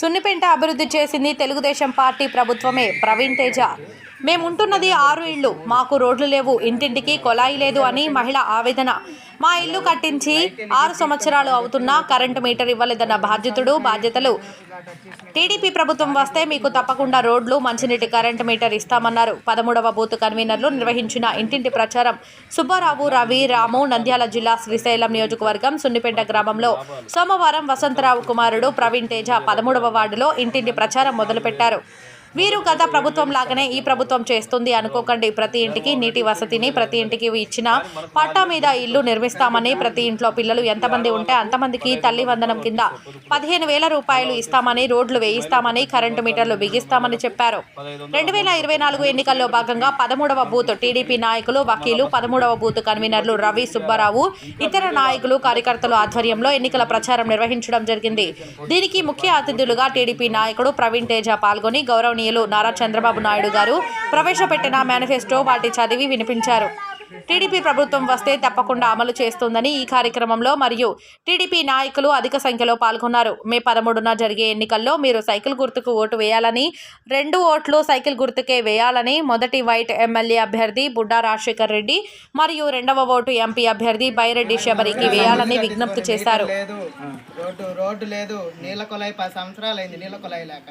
సున్నిపేంట అభివృద్ధి చేసింది తెలుగుదేశం పార్టీ ప్రభుత్వమే. ప్రవీణ్ తేజ. మేముంటున్నది ఆరు ఇళ్ళు. మాకు రోడ్లు లేవు. ఇంటింటికి కొలాయి లేదు అని మహిళ ఆవేదన. మా ఇల్లు కట్టించి ఆరు సంవత్సరాలు అవుతున్నా కరెంటు మీటర్ ఇవ్వలేదన్న బాధ్యతుడు బాధ్యతలు. టీడీపీ ప్రభుత్వం వస్తే మీకు తప్పకుండా రోడ్లు మంచినీటి కరెంటు మీటర్ ఇస్తామన్నారు. పదమూడవ బూత్ కన్వీనర్లు నిర్వహించిన ఇంటింటి ప్రచారం. సుబ్బారావు రవి రాము నంద్యాల జిల్లా శ్రీశైలం నియోజకవర్గం సున్నిపేట గ్రామంలో సోమవారం వసంతరావు కుమారుడు ప్రవీణ్ తేజ పదమూడవ వార్డులో ఇంటింటి ప్రచారం మొదలుపెట్టారు. వీరు గత ప్రభుత్వం లాగానే ఈ ప్రభుత్వం చేస్తుంది అనుకోకండి. ప్రతి ఇంటికి నీటి వసతిని ప్రతి ఇంటికి ఇచ్చిన పట్టా మీద ఇల్లు నిర్మిస్తామని ప్రతి ఇంట్లో పిల్లలు ఎంతమంది ఉంటే అంతమందికి తల్లి వందనం కింద పదిహేను వేల రూపాయలు ఇస్తామని రోడ్లు వేయిస్తామని కరెంటు మీటర్లు బిగిస్తామని చెప్పారు. రెండు వేల ఇరవై నాలుగు ఎన్నికల్లో భాగంగా పదమూడవ బూత్ టీడీపీ నాయకులు వకీలు పదమూడవ బూత్ కన్వీనర్లు రవి సుబ్బారావు ఇతర నాయకులు కార్యకర్తలు ఆధ్వర్యంలో ఎన్నికల ప్రచారం నిర్వహించడం జరిగింది. దీనికి ముఖ్య అతిథులుగా టీడీపీ నాయకుడు ప్రవీణ్ తేజ పాల్గొని గౌరవనీయులు నారా చంద్రబాబు నాయుడు గారు ప్రవేశపెట్టిన మేనిఫెస్టో వాటి చదివి వినిపించారు. టీడీపీ ప్రభుత్వం వస్తే తప్పకుండా అమలు చేస్తుందని ఈ కార్యక్రమంలో మరియు టీడీపీ నాయకులు అధిక సంఖ్యలో పాల్గొన్నారు. మే పదమూడున జరిగే ఎన్నికల్లో మీరు సైకిల్ గుర్తుకు ఓటు వేయాలని రెండు ఓట్లు సైకిల్ గుర్తుకే వేయాలని మొదటి వైట్ ఎమ్మెల్యే అభ్యర్థి బుడ్డా రాజశేఖర్ రెడ్డి మరియు రెండవ ఓటు ఎంపీ అభ్యర్థి బైరెడ్డి శబరికి వేయాలని విజ్ఞప్తి చేశారు. లేదు రోడ్డు రోడ్డు లేదు. నీళ్ళ కొలాయి పది సంవత్సరాలు అయింది నీళ్ళ కొలాయి లేక.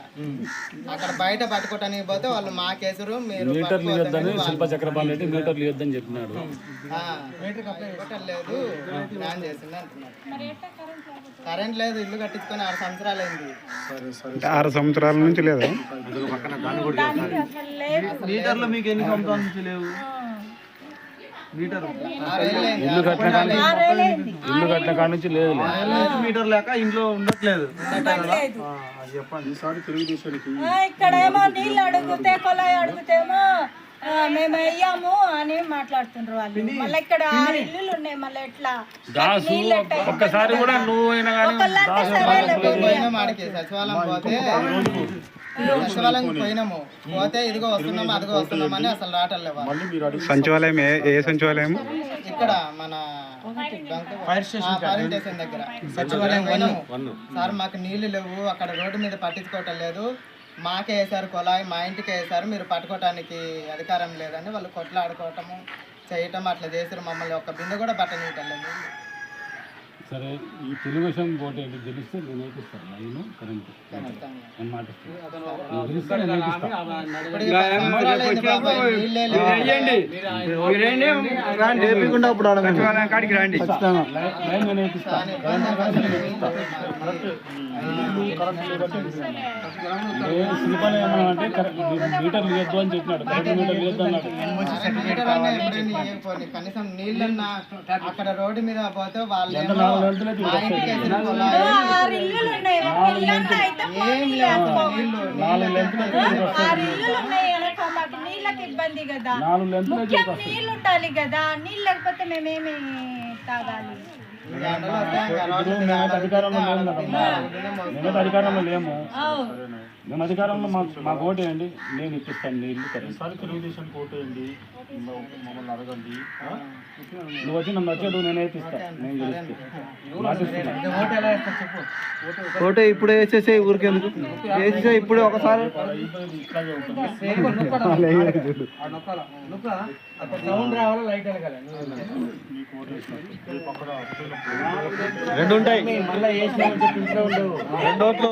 అక్కడ బయట పట్టుకోవటానికి పోతే వాళ్ళు మా కేసురు మీరు మీటర్లు ఇవ్వద్దని పట్టుకోవద్దని శిల్ప చక్రపాణి రెడ్డి మీటర్లు ఇవ్వద్దని చెప్పినాడు ఆ, ఇవ్వటం లేదు ప్లాన్ చేసింది అంటున్నారు. కరెంట్ లేదు ఇల్లు కట్టించుకొని ఆరు సంవత్సరాలు అయింది. అంటే ఆరు సంవత్సరాల నుంచి లేదా? మీటర్లు మీకు ఎన్ని సంవత్సరాల నుంచి లేవు? మీటర్. ఇల్లు కట్టిన కాడ నుంచి ఇల్లు కట్టిన కాడ నుంచి లేదు మీటర్ లేక ఇంట్లో ఉండట్లేదు. చెప్పండి. ఆ, ఇక్కడేమో నీళ్ళు అడిగితే కొలాయి అడిగితేమో మేము వెయ్యాము అని మాట్లాడుతుండ్రు వాళ్ళు. మళ్ళీ ఇక్కడ ఆరు ఇల్లులు ఉన్నాయి మళ్ళీ ఎట్లా? దాసు ఒక్కసారి కూడా కానీ. పోయినాము సచివాలయం పోతే సచివాలయం పోయినాము. పోతే ఇదిగో వస్తున్నాము అదిగో వస్తున్నాము అని అసలు రావటం సచివాలయం ఏ ఏ సచివాలయం? ఇక్కడ మన ఫైర్ స్టేషన్ దగ్గర. సచివాలయం పోయినాము సార్ మాకు నీళ్ళు లేవు. అక్కడ రోడ్డు మీద పట్టించుకోవటం లేదు. మాకే వేసారు కొలాయి మా ఇంటికి వేసారు మీరు పట్టుకోవటానికి అధికారం లేదని వాళ్ళు కొట్లాడుకోవటము చేయటం అట్లా చేసారు మమ్మల్ని ఒక బిందె కూడా పట్టనీయటం లేదు. సరే ఈ తెలుగుదేశం ఓటు ఏంటి గెలిస్తే నేను ఏపిస్తాను నేను కరెంట్. నేను శిల్పాలు ఏమన్నా అంటే కరెక్ట్ మీటర్లు ఇవ్వద్దు అని చెప్పినాడు కరెంట్ అన్నాడు మీటర్ అన్నా ఎప్పుడైనా ఇవ్వకపోని కనీసం నీళ్ళన్నా అక్కడ రోడ్డు మీద పోతే వాళ్ళు మా నీళ్ళకి ఇబ్బంది కదా. ముఖ్యం నీళ్ళు ఉండాలి కదా. నీళ్ళు లేకపోతే మేమేమి తాగాలి. అధికారంలో. మేమైతే అధికారంలో లేము. మేము అధికారంలో మాకు మాకు వేయండి నేను ఇప్పిస్తాను నీళ్ళు. కరెంట్ తెలుగుదేశం కోట్ వేయండి మమ్మల్ని అడగండి నువ్వు వచ్చి నన్ను వచ్చాడు నేను వేపిస్తాను నేను. కోట ఇప్పుడే వేసేసే ఊరికెందుకు వేసేసే ఇప్పుడే ఒకసారి. రెండు ఉంటాయి. రెండు ఓట్లు